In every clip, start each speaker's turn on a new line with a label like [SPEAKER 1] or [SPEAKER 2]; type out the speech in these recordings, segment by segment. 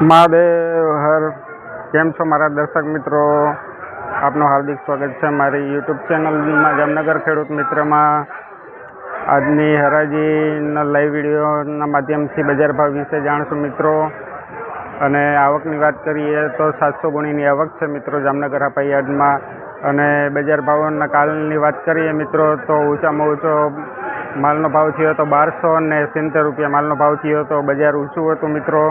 [SPEAKER 1] મહાદેવ, હર. કેમ છો મારા દર્શક મિત્રો? આપનું હાર્દિક સ્વાગત છે મારી યુટ્યુબ ચેનલમાં જામનગર ખેડૂત મિત્રમાં. આજની હરાજીના લાઈવ વિડીયોના માધ્યમથી બજાર ભાવ વિશે જાણશું મિત્રો. અને આવકની વાત કરીએ તો સાતસો ગુણીની આવક છે મિત્રો જામનગર હાપા યાર્ડમાં. અને બજાર ભાવોના કાલની વાત કરીએ મિત્રો, તો ઊંચામાં ઊંચો માલનો ભાવ થયો હતો બારસો ને સિત્તેર રૂપિયા માલનો ભાવ થયો હતો બજાર ઊંચું હતું મિત્રો.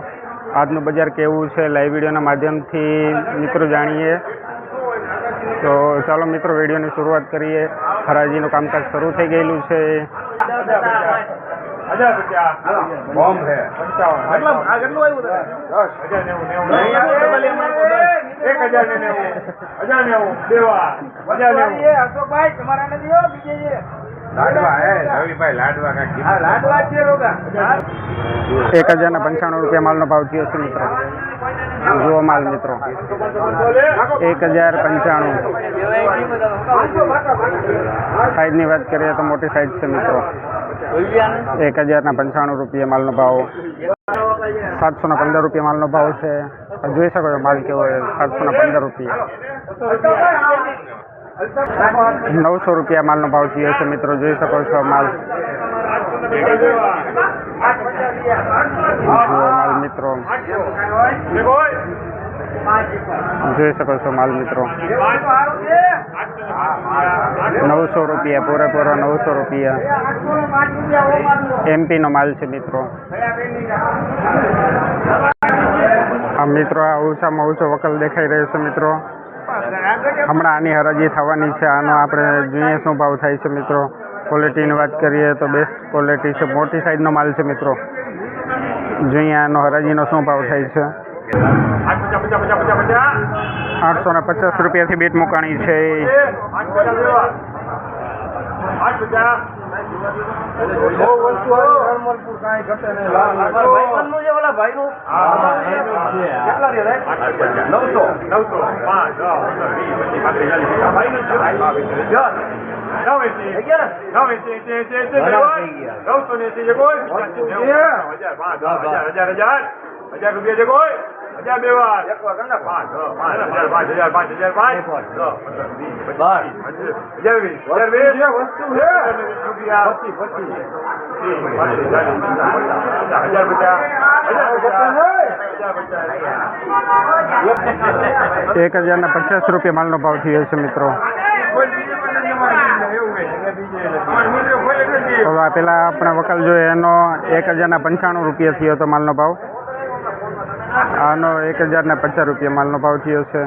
[SPEAKER 1] આજનું બજાર કેવું છે? લાઈવ વિડીયોના માધ્યમથી મિત્રો જાણીએ. તો ચાલો મિત્રો વિડીયોની શરૂઆત કરીએ. હરાજીનું કામકાજ શરૂ થઈ ગયેલું છે.
[SPEAKER 2] એક હજાર નેવું હજાર નેવું દેવા હજાર નેવું.
[SPEAKER 3] અશોકભાઈ તમારા નથી બીજે લાડવા હજાર રવિભાઈ લાડવા કાકી હા લાડવા છે રોગા.
[SPEAKER 1] એક હજારના પંચાણું રૂપિયા માલનો ભાવ થયો છે મિત્રો. જુઓ માલ મિત્રો. એક હજાર પંચાણું. સાઈઝની વાત કરીએ તો મોટી સાઈઝ છે મિત્રો. એક હજારના પંચાણું રૂપિયા માલનો ભાવ. સાતસો ના પંદર રૂપિયા માલનો ભાવ છે. જોઈ શકો છો માલ કેવો સાતસો ના પંદર રૂપિયા. નવસો રૂપિયા માલનો ભાવ થયો છે મિત્રો, જોઈ શકો છો માલ. માલ મિત્રો. જોઈ શકો છો માલ મિત્રો. નવસો રૂપિયા, પૂરેપૂરો નવસો રૂપિયા. એમપી નો માલ છે મિત્રો. આ મિત્રો આ ઓછામાં ઓછો વકલ દેખાઈ રહ્યો છે મિત્રો. હમણાં આની હરાજી થવાની છે. આનો આપણે જોઈએ શું ભાવ થાય છે મિત્રો. ક્વોલિટીની વાત કરીએ તો બેસ્ટ ક્વોલિટી છે. મોટી સાઈઝનો માલ છે મિત્રો. જોઈએ આનો હરાજીનો શું ભાવ થાય છે. આઠસો ને પચાસ રૂપિયાથી બેટ મુકાણી છે.
[SPEAKER 3] નવસો.
[SPEAKER 2] જ ને? હજાર, હજાર, હજાર, હજાર. હજાર રૂપિયા છે કોઈ? હજાર બે વાર. પાંચ, હજાર, પાંચ હજાર, પાંચ હજાર, પાંચ. દસ, પંદર, વીસ, પચીસ, પચીસ, હજાર વીસ, હજાર વીસ.
[SPEAKER 3] વસ્તુ છે.
[SPEAKER 2] રૂપિયા. હજાર પચાસ. હજાર.
[SPEAKER 1] એક પચાસ માલનો ભાવ થયો છે મિત્રો હવે પેલા આપણે વકલ જોઈએ એનો એક હજારના પંચાણું રૂપિયા થયો હતો માલનો ભાવ આનો એક હજારના પચાસ રૂપિયા માલનો ભાવ થયો છે.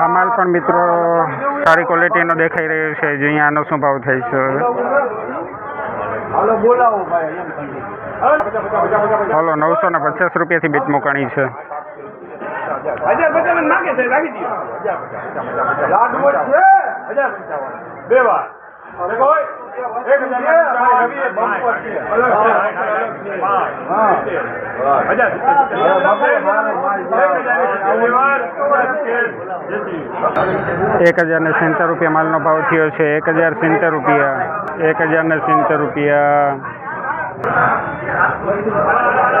[SPEAKER 1] આ માલ પણ મિત્રો સારી ક્વોલિટીનો દેખાઈ રહ્યો છે. જે અહીંયા આનો શું ભાવ થાય છે
[SPEAKER 3] હાલો,
[SPEAKER 1] નવસો ને પચાસ રૂપિયાથી બીટ મુકાણી છે.
[SPEAKER 2] બે વાર. એક હજાર
[SPEAKER 1] ને સિત્તેર રૂપિયા માલનો ભાવ થયો છે એક હજાર સિત્તેર રૂપિયા એક હજાર ને સિત્તેર રૂપિયા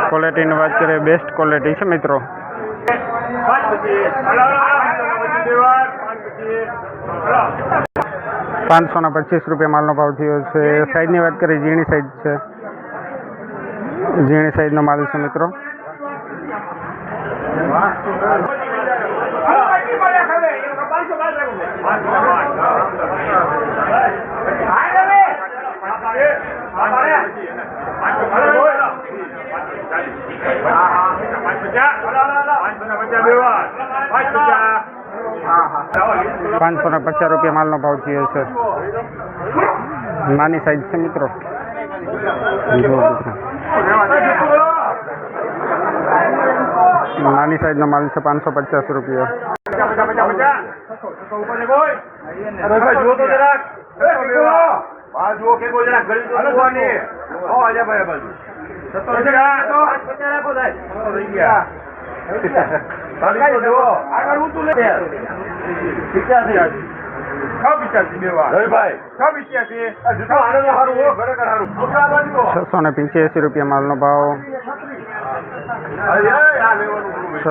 [SPEAKER 1] ક્વોલિટીની વાત કરીએ બેસ્ટ ક્વોલિટી છે મિત્રો
[SPEAKER 2] પાંચ પચીસ. પચીસ. પાંચ પચીસ.
[SPEAKER 1] પાંચસો પચીસ રૂપિયા માલનો ભાવ થયો છે સાઈઝની વાત કરીએ ઝીણી સાઈઝ છે ઝીણી સાઈઝનો માલ છે મિત્રો પાંચસો ને પચાસ રૂપિયા માલનો ભાવ થયો છે. નાની સાઈઝ છે મિત્રો. નાની સાઈઝનો માલ છે પાંચસો પચાસ રૂપિયા.
[SPEAKER 3] આગળ ઊંચું લે.
[SPEAKER 1] છસો ને પિંચ્યાસી રૂપિયા માલનો ભાવ.
[SPEAKER 2] અરે આ લેવાનું પૂરું.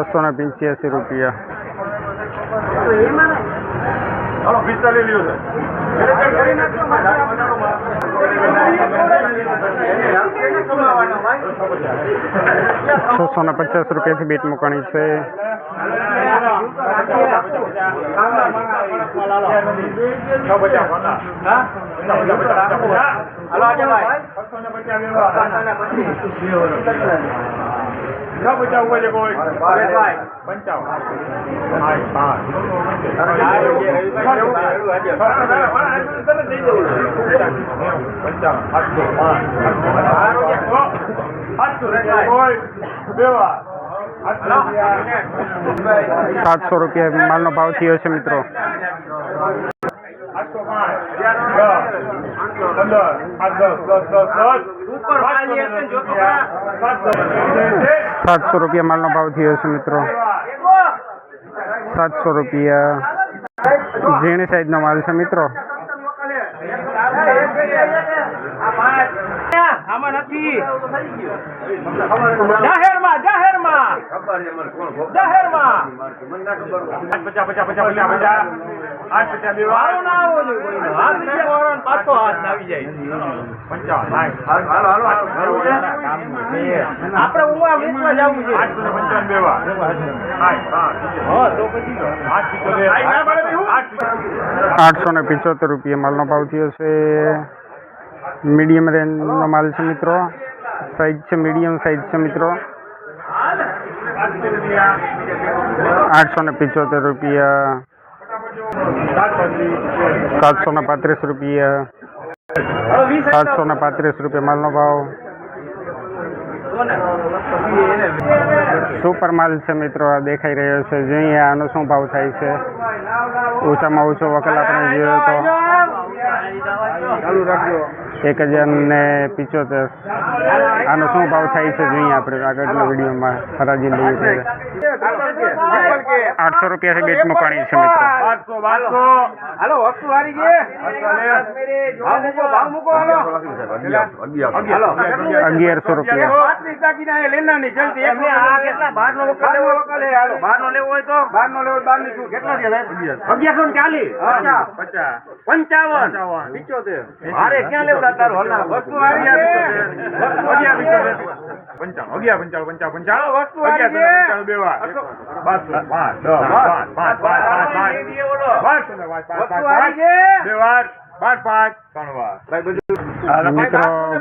[SPEAKER 1] છસો ને પચાસ રૂપિયા
[SPEAKER 2] હાલો પિસ્તાલીસ લ્યો છે.
[SPEAKER 1] છસો ને પચાસ રૂપિયાથી બીટ મૂકવાની છે સાતસો રૂપિયા માલનો ભાવ થયો છે મિત્રો. સાતસો રૂપિયા માલનો ભાવ થયો છે મિત્રો. સાતસો રૂપિયા. ઝીણી સાઈઝનો માલ છે મિત્રો.
[SPEAKER 3] આમાં નથી. જાહેરમાં જાહેરમાં. જાહેરમાં. ના આવવો જોઈએ કોઈનો. હાથ નીચે વાળો પાછો હાથ આવી જાય. આપડે ઉમા વીસમાં જવું છે. હા તો પછી
[SPEAKER 1] આઠસો ને પિચોતેર રૂપિયા માલનો ભાવ થયો છે. મીડિયમ રેન્જનો માલ છે મિત્રો. સાઈઝ છે મીડિયમ, સાઈઝ છે મિત્રો. આઠસો ને પિચોતેર રૂપિયા. સાતસો ને પાંત્રીસ રૂપિયા. સાતસો ને પાંત્રીસ રૂપિયા માલનો ભાવ. સુપર માલ છે મિત્રો, આ દેખાઈ રહ્યો છે. જોઈએ આનો શું ભાવ થાય છે. ઓછામાં ઓછો વકલ આપણે જોઈએ તો એક હજાર ને પિચોતેર. આનો શું ભાવ થાય છે જોઈએ આપણે આગળના વિડીયોમાં. હરાજી લઈએ ત્યારે આઠસો મૂકવાની છે મિત્રો.
[SPEAKER 3] મૂકો હાલો. હાલો.
[SPEAKER 1] અગિયારસો રૂપિયા.
[SPEAKER 3] પાંત્રીસ પિચોતેર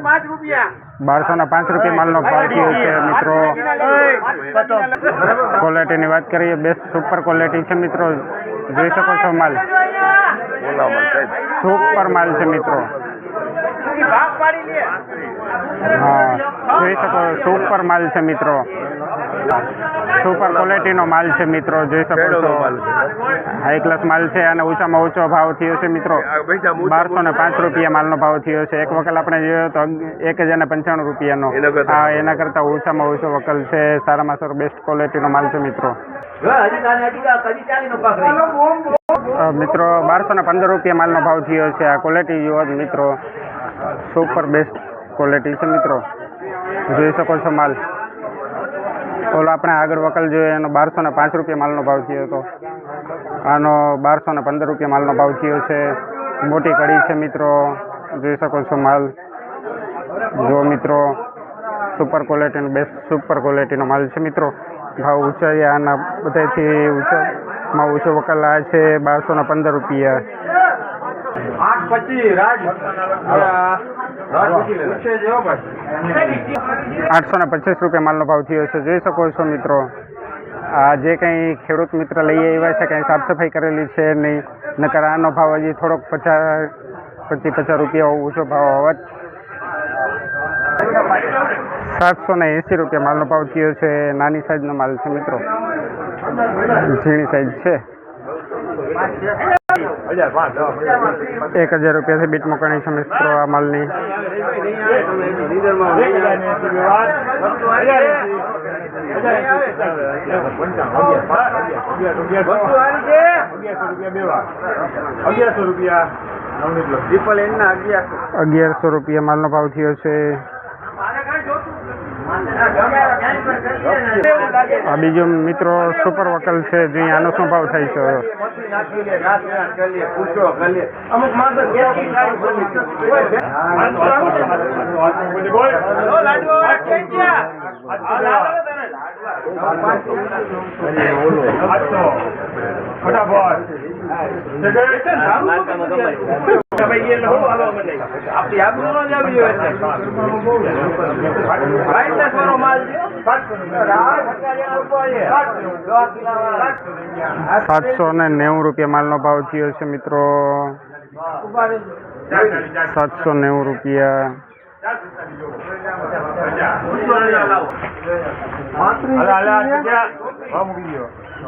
[SPEAKER 3] પાંચ રૂપિયા
[SPEAKER 1] બારસો ના પાંચ રૂપિયા માલનો ભાવ થયો છે મિત્રો ક્વોલિટીની વાત કરીએ બેસ્ટ સુપર ક્વોલિટી છે મિત્રો જોઈ શકો છો માલ સુપર માલ છે મિત્રો.
[SPEAKER 3] ભાગ પાડી લે.
[SPEAKER 1] હા જોઈ શકો સુપર માલ છે મિત્રો. સુપર ક્વોલિટીનો માલ છે મિત્રો જોઈ શકો છો. હાઈ ક્લાસ માલ છે અને ઓછામાં ઓછો ભાવ થયો છે મિત્રો. બારસો ને પાંચ રૂપિયા માલનો ભાવ થયો છે. એક વકલ આપણે જોયો તો એક હજાર ને પંચાણું રૂપિયાનો. હા એના કરતા ઓછામાં ઓછો વકલ છે. સારામાં સારો બેસ્ટ ક્વોલિટીનો માલ છે મિત્રો. મિત્રો બારસો ને પંદર રૂપિયા માલનો ભાવ થયો છે. આ ક્વોલિટી જુઓ મિત્રો. સુપર બેસ્ટ ક્વોલિટી છે મિત્રો. જોઈ શકો છો માલ. ઓલો આપણે આગળ વકલ જોઈએ એનો બારસો ને પાંચ રૂપિયા માલનો ભાવ થયો હતો. આનો બારસો ને પંદર રૂપિયા માલનો ભાવ થયો છે. મોટી કડી છે મિત્રો. જોઈ શકો છો માલ. જો મિત્રો સુપર ક્વોલિટીનો બેસ્ટ સુપર ક્વોલિટીનો માલ છે મિત્રો. ભાવ ઊંચાઈ આના બધાથી ઊંચામાં ઊંચો વકલ આ છે બારસો ને પંદર રૂપિયા.
[SPEAKER 3] આઠ પછી રાજ
[SPEAKER 1] આઠસો ને પચીસ રૂપિયા માલનો ભાવ થયો છે. જોઈ શકો છો મિત્રો આ જે કંઈ ખેડૂત મિત્ર લઈ આવ્યા છે કંઈ સાફ સફાઈ કરેલી છે નહીં નકર આનો ભાવ હજી થોડોક પચાસ પચીસ પચાસ રૂપિયા ઓછો ભાવ હોવા જ. સાતસો ને એંસી રૂપિયા માલનો ભાવ થયો છે. નાની સાઈઝનો માલ છે મિત્રો. ઝીણી સાઈઝ છે. એક હજાર રૂપિયાથી બીટ મોકણી છે મિત્રો આ માલની.
[SPEAKER 2] અગિયારસો રૂપિયા
[SPEAKER 1] માલનો ભાવ થયો છે. આ બીજો મિત્રો સુપર વકલ છે જે આનો શું ભાવ થાય છે? સાતસો ને નેવું રૂપિયા માલનો ભાવ થયો છે મિત્રો. સાતસો નેવું રૂપિયા?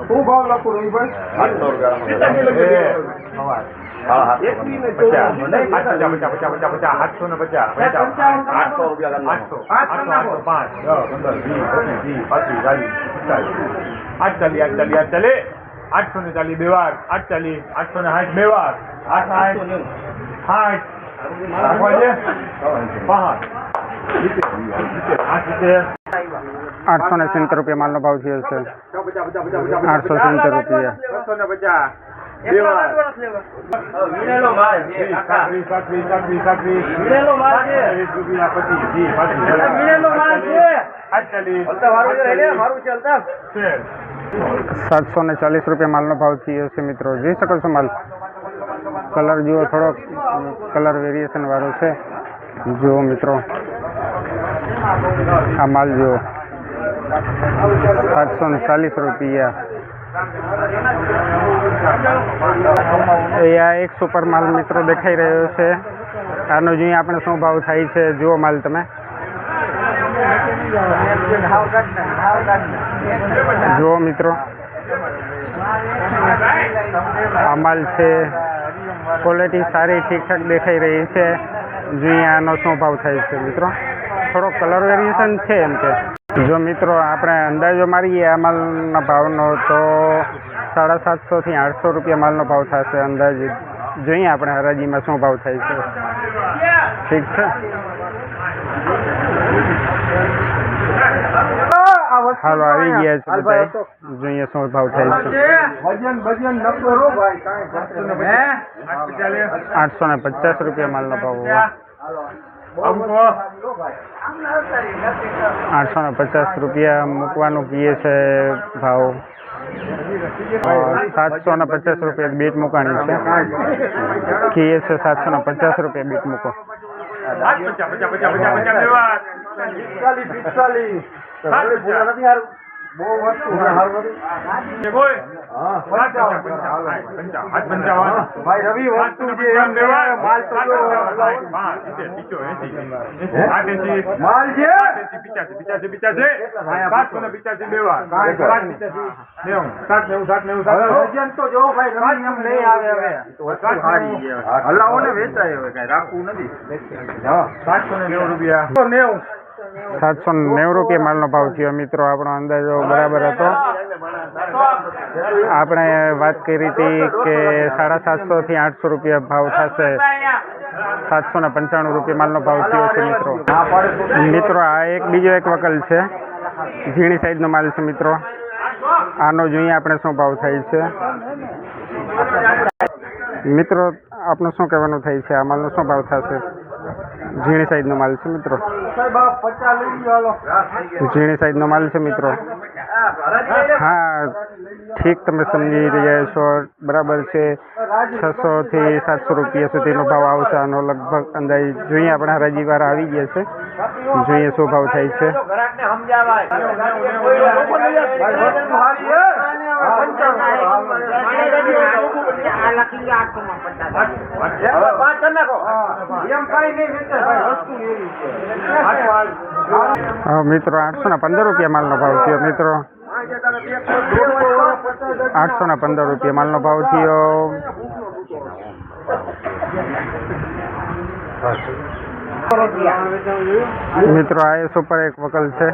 [SPEAKER 2] શું ભાવ લખું રવિભાઈ આઠસો રૂપિયા આઠસો પાંચ ને ચાલી બે વાર આઠ ચાલી આઠસો ને સાઠ બે વાર આઠ સાઠ પાંચ સિત્તેર
[SPEAKER 1] આઠસો ને સિત્તેર રૂપિયા માલનો ભાવ થયો છે આઠસો સિત્તેર રૂપિયા
[SPEAKER 2] બસો ને પચાસ બે વાર
[SPEAKER 3] વિનેલો માલ છે કાકા.
[SPEAKER 2] સાત્રીસ સાત્રીસ સાત્રીસ સાત્રીસ
[SPEAKER 3] વિનેલો માલ છે
[SPEAKER 2] વીસ રૂપિયા પચીસ ત્રીસ પાંત્રીસ
[SPEAKER 3] અલા, વિનેલો માલ છે
[SPEAKER 2] આઠ ચાલીસ
[SPEAKER 3] અલ્તાફ હારું છે લે, મારું છે અલ્તાફ.
[SPEAKER 2] છે
[SPEAKER 1] સાતસો ને ચાલીસ રૂપિયા માલનો ભાવ થયો છે મિત્રો જોઈ શકો છો માલ કલર જુઓ થોડોક કલર વેરિએશન વાળો છે જુઓ મિત્રો આ માલ જુઓ સાતસો ને ચાલીસ રૂપિયા. અહીંયા એક સુપર માલ મિત્રો દેખાઈ રહ્યો છે. આનો જોઈએ આપણે શું ભાવ થાય છે. જુઓ માલ તમે. જુઓ મિત્રો. આ માલ છે. ક્વોલિટી સારી ઠીકઠાક દેખાઈ રહી છે. જોઈએ આનો શું ભાવ થાય છે મિત્રો. થોડો કલર વેરિએશન છે એમ કે. જો મિત્રો આપણે અંદાજો મારીએ આ માલના ભાવનો તો સાડા સાતસોથી આઠસો રૂપિયા માલનો ભાવ થશે અંદાજે. જોઈએ આપણે હરાજીમાં શું ભાવ થાય છે. ઠીક છે? હાલો આવી ગયા છે બધા. જોઈએ શું ભાવ થાય છે? આઠસો ને પચાસ રૂપિયા માલનો ભાવ આઠસો ને પચાસ રૂપિયા મૂકવાનું કીએ છે ભાવ સાતસો ને પચાસ રૂપિયા બીટ મૂકવાની છે કીએ છે સાતસો ને પચાસ રૂપિયા બીટ મૂકો
[SPEAKER 2] પચાસ પચાસ પચાસ પચાસ પચાસ લેવા. સાત.
[SPEAKER 3] બહુ વસ્તુ છે હારું નથી.
[SPEAKER 2] છે કોઈ
[SPEAKER 3] હા,
[SPEAKER 2] સાત
[SPEAKER 3] પંચાવન.
[SPEAKER 2] પંચાવન પંચાવન આઠ પંચાવન
[SPEAKER 3] ભાઈ રવિ વસ્તુ છે એમ છે, માલ તો જો માલ છે? હવે વજન તો જો ભાઈ રવિ એમ નહીં આવે હવે. તો વસ્તુ છે. હલાવો ને વેચાય હવે કઈ રાખવું નથી. સાતસો નેવું રૂપિયા. નેવું.
[SPEAKER 1] સાતસો નેવું રૂપિયા માલનો ભાવ થયો. મિત્રો, આપણો અંદાજો બરાબર હતો. આપણે વાત કરી હતી કે સાડા સાતસો થી આઠસો રૂપિયા ભાવ થશે. સાતસો ને પંચાણું રૂપિયા માલનો ભાવ થયો છે, મિત્રો. મિત્રો, આ એક બીજો એક વકલ છે. ઝીણી સાઈઝનો માલ છે, મિત્રો. આનો જોઈએ આપણે શું ભાવ થાય છે? મિત્રો આપણું શું કહેવાનું થાય છે? આ માલનો શું ભાવ થશે? ઝીણી સાઈઝનો માલ છે, મિત્રો. ઝીણી સાઈઝનો માલ છે, મિત્રો. હા, ઠીક તમે સમજી રહ્યા છો. બરાબર છે. છસો થી સાતસો રૂપિયા સુધીનો ભાવ આવશે. આનો લગભગ અંદાજ જોઈએ. આપણે હરાજી વાર આવી ગયા છે. જોઈએ શું ભાવ થાય છે. મિત્રો, આઠસો ને પંદર રૂપિયા માલનો ભાવ થયો, મિત્રો. આઠસો ને પંદર રૂપિયા માલનો ભાવ થયો. મિત્રો, આ એ સુપર એક વકલ છે.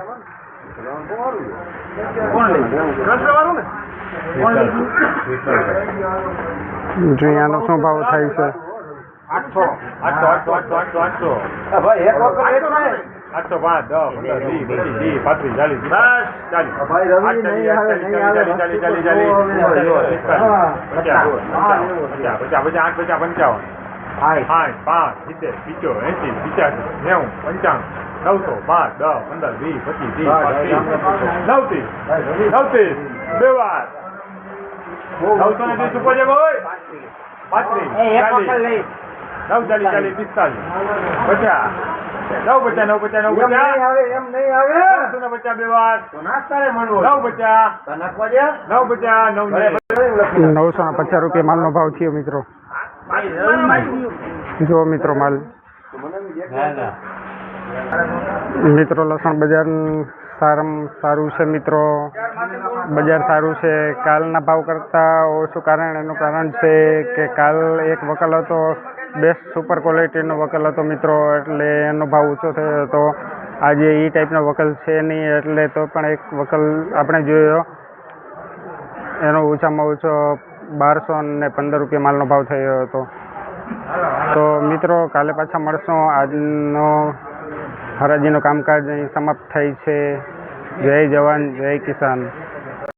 [SPEAKER 1] જોઈએ આનો શું ભાવ થાય છે
[SPEAKER 3] હા, ભાઈ એક વખત વેચવાય.
[SPEAKER 2] આઠસો પાંચ દસ પંદર વીસ પચીસ ત્રીસ પાંત્રીસ ચાલીસ બસ ચાલીસ આઠ
[SPEAKER 3] નહીં આવે, આવે.
[SPEAKER 2] ચાલીસ, ચાલીસ, ચાલીસ, ચાલીસ, ચાલીસ, પચાસ, પચાસ, પચાસ, પચાસ, આઠ પચાસ પંચાવન પાંચ સિત્તેર પિચો એસી પિચ્યાસી નેવું પંચાણું નવસો પાંચ દસ પંદર વીસ પચીસ ત્રીસ નવત્રીસ નવત્રીસ બે વાર નવસો ને ત્રીસ ઉપર છે પાંત્રીસ ચાલીસ નવ ચાલીસ ચાલીસ પિસ્તાલીસ પચાસ નવ પચાસ નવ પચાસ નવ પચાસ
[SPEAKER 3] આવે એમ નહીં આવે
[SPEAKER 2] નવસો ને પચાસ બે વાર નવ પચાસ નવ પચાસ નવ
[SPEAKER 1] નવસો પચાસ રૂપિયા માલનો ભાવ થયો મિત્રો. જો મિત્રો માલ. મિત્રો લસણ બજાર સારામાં સારું છે મિત્રો. બજાર સારું છે. કાલના ભાવ કરતાં ઓછું કારણ એનું કારણ છે કે કાલ એક વકલ હતો. બેસ્ટ સુપર ક્વોલિટીનો વકલ હતો મિત્રો, એટલે એનો ભાવ ઊંચો થયો હતો. આજે એ ટાઈપનો વકલ છે નહીં, એટલે તો પણ એક વકલ આપણે જોયો. એનો ઓછામાં ઓછો બારસો ને પંદર રૂપિયા માલનો ભાવ થયો હતો. તો મિત્રો, કાલે પાછા મળશું. આજનો હરાજીનું કામકાજ અહીં સમાપ્ત થાય છે. જય જવાન, જય કિસાન.